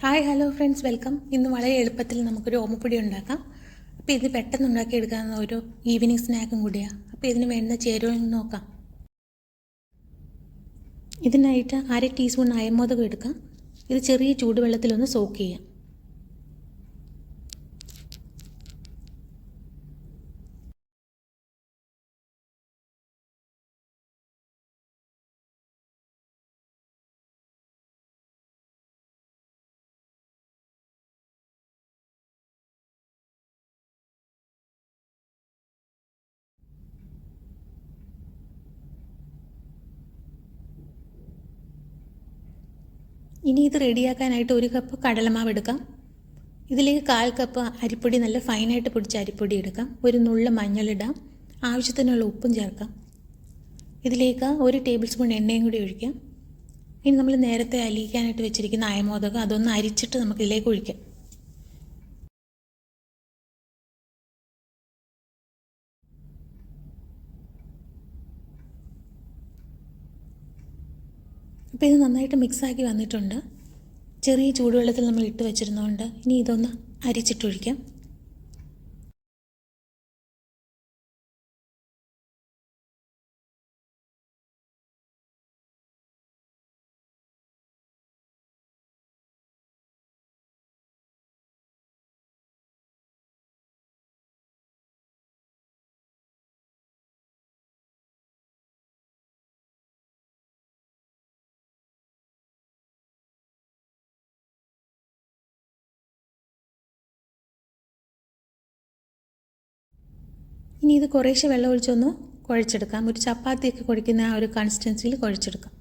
Hi hello friends welcome ഇന്ന് വളരെ എളുപ്പത്തിൽ നമുക്കൊരു ഓമപ്പൊടി ഉണ്ടാക്കാം. അപ്പോൾ ഇത് പെട്ടെന്ന് ഉണ്ടാക്കിയെടുക്കാവുന്ന ഒരു ഈവനിങ് സ്നാക്കും കൂടിയാണ് അപ്പോൾ ഇതിന് വേണ്ടുന്ന ചേരുവകൾ നോക്കാം. ഇതിനായിട്ട് അര ടീസ്പൂൺ അയമോദകം എടുക്കാം. ഇത് ചെറിയ ചൂടുവെള്ളത്തിലൊന്ന് സോക്ക് ചെയ്യാം. ഇനി ഇത് റെഡിയാക്കാനായിട്ട് ഒരു കപ്പ് കടലമാവ് എടുക്കാം. ഇതിലേക്ക് കാൽ കപ്പ് അരിപ്പൊടി നല്ല ഫൈനായിട്ട് പൊടിച്ച അരിപ്പൊടി എടുക്കാം. ഒരു നുള്ള മഞ്ഞളിടാം ആവശ്യത്തിനുള്ള ഉപ്പും ചേർക്കാം. ഇതിലേക്ക് ഒരു ടേബിൾ സ്പൂൺ എണ്ണയും കൂടി ഒഴിക്കാം. ഇനി നമ്മൾ നേരത്തെ അലിയിക്കാനായിട്ട് വെച്ചിരിക്കുന്ന അയമോദകം അതൊന്ന് അരിച്ചിട്ട് നമുക്ക് ഇതിലേക്ക് ഒഴിക്കാം. അപ്പോൾ ഇത് നന്നായിട്ട് മിക്സാക്കി വന്നിട്ടുണ്ട്. ചെറിയ ചൂടുവെള്ളത്തിൽ നമ്മൾ ഇട്ട് വെച്ചിരുന്നതുകൊണ്ട് ഇനി ഇതൊന്ന് അരിച്ചിട്ടൊഴിക്കാം. ഇനി ഇത് കുറേശ്ശെ വെള്ളം ഒഴിച്ചൊന്ന് കുഴച്ചെടുക്കാം. ഒരു ചപ്പാത്തിയൊക്കെ കുഴിക്കുന്ന ആ ഒരു കൺസിസ്റ്റൻസിയിൽ കുഴച്ചെടുക്കാം.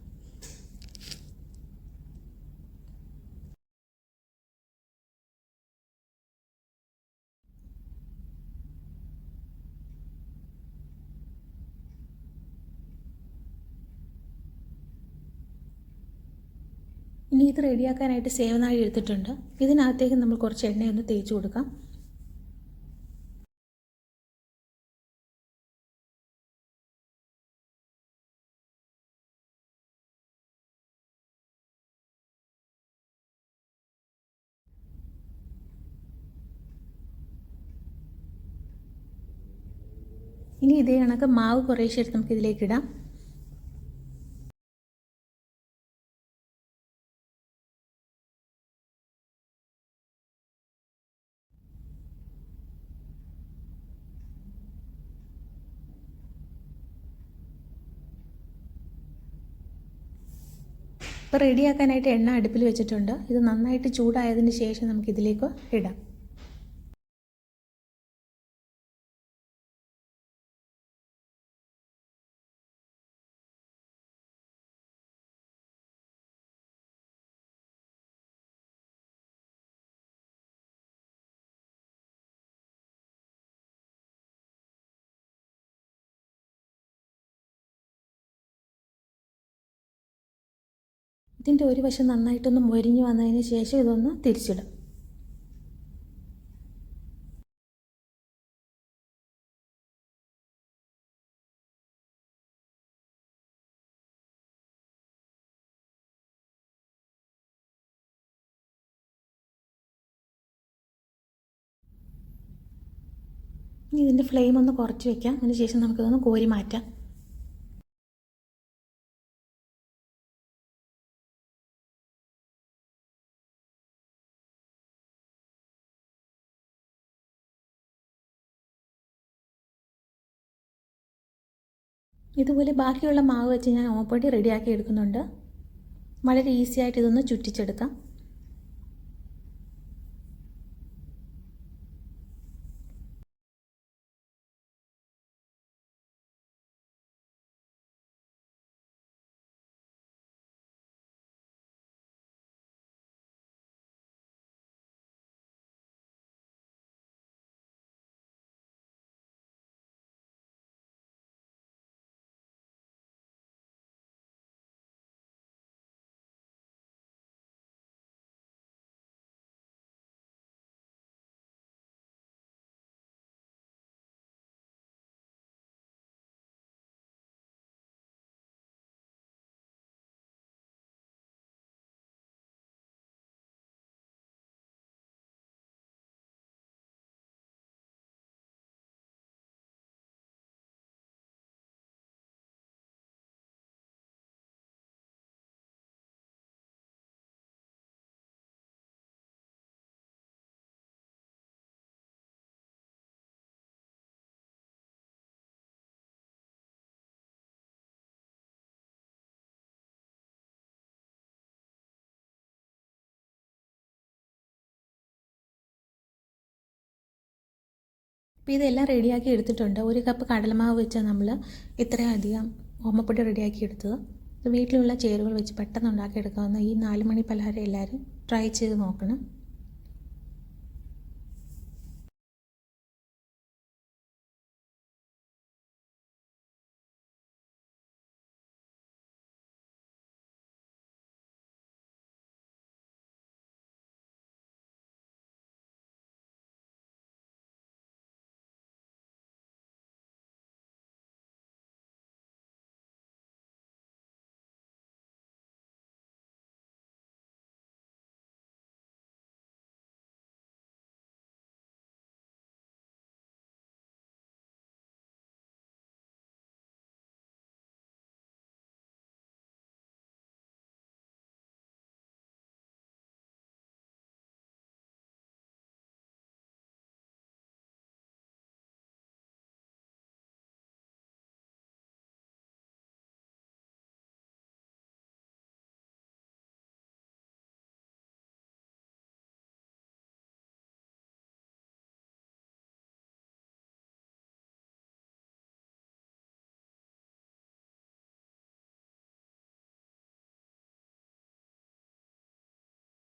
ഇനി ഇത് റെഡിയാക്കാനായിട്ട് സേവനാഴി എടുത്തിട്ടുണ്ട്. ഇതിനകത്തേക്ക് നമ്മൾ കുറച്ച് എണ്ണയൊന്ന് തേച്ച് കൊടുക്കാം. ഇനി ഇതേ കണക്ക് മാവ് കുറേശ്ശെ എടുത്ത് നമുക്ക് ഇതിലേക്ക് ഇടാം. ഇപ്പോൾ റെഡിയാക്കാനായിട്ട് എണ്ണ അടുപ്പിൽ വെച്ചിട്ടുണ്ട്. ഇത് നന്നായിട്ട് ചൂടായതിന് ശേഷം നമുക്ക് ഇതിലേക്ക് ഇടാം. ഇതിന്റെ ഒരു വശം നന്നായിട്ടൊന്ന് മൊരിഞ്ഞ് വന്നതിന് ശേഷം ഇതൊന്ന് തിരിച്ചിടും. ഇനി ഇതിന്റെ ഫ്ലെയിം ഒന്ന് കുറച്ച് വെക്കാം. അതിന് ശേഷം നമുക്കിതൊന്ന് കോരി മാറ്റാം. ഇതുപോലെ ബാക്കിയുള്ള മാവ് വെച്ച് ഞാൻ ഓപ്പടി റെഡിയാക്കി എടുക്കുന്നുണ്ട്. വളരെ ഈസിയായിട്ട് ഇതൊന്ന് ചുറ്റിച്ചെടുക്കാം. അപ്പോൾ ഇതെല്ലാം റെഡിയാക്കി എടുത്തിട്ടുണ്ട്. ഒരു കപ്പ് കടലമാവ് വെച്ച് നമ്മൾ ഇത്രയും അധികം ഓമപ്പൊടി റെഡിയാക്കി എടുത്തത്. വീട്ടിലുള്ള ചേരുവകൾ വെച്ച് പെട്ടെന്ന് ഉണ്ടാക്കിയെടുക്കാവുന്ന ഈ നാല് മണി പലഹാരം എല്ലാവരും ട്രൈ ചെയ്ത് നോക്കണം.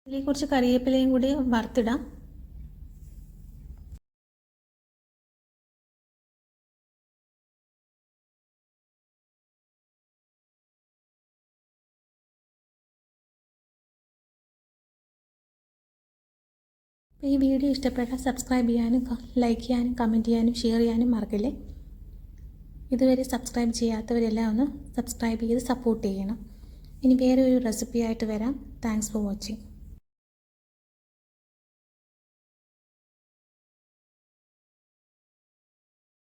ഇതിലേക്ക് കുറച്ച് കറിവേപ്പിലയും കൂടി വറുത്തിടാം. ഈ വീഡിയോ ഇഷ്ടപ്പെട്ടാൽ സബ്സ്ക്രൈബ് ചെയ്യാനും ലൈക്ക് ചെയ്യാനും കമന്റ് ചെയ്യാനും ഷെയർ ചെയ്യാനും മറക്കില്ലേ? ഇതുവരെ സബ്സ്ക്രൈബ് ചെയ്യാത്തവരെല്ലാം ഒന്ന് സബ്സ്ക്രൈബ് ചെയ്ത് സപ്പോർട്ട് ചെയ്യണം. ഇനി വേറെ ഒരു റെസിപ്പി ആയിട്ട് വരാം. Thanks for watching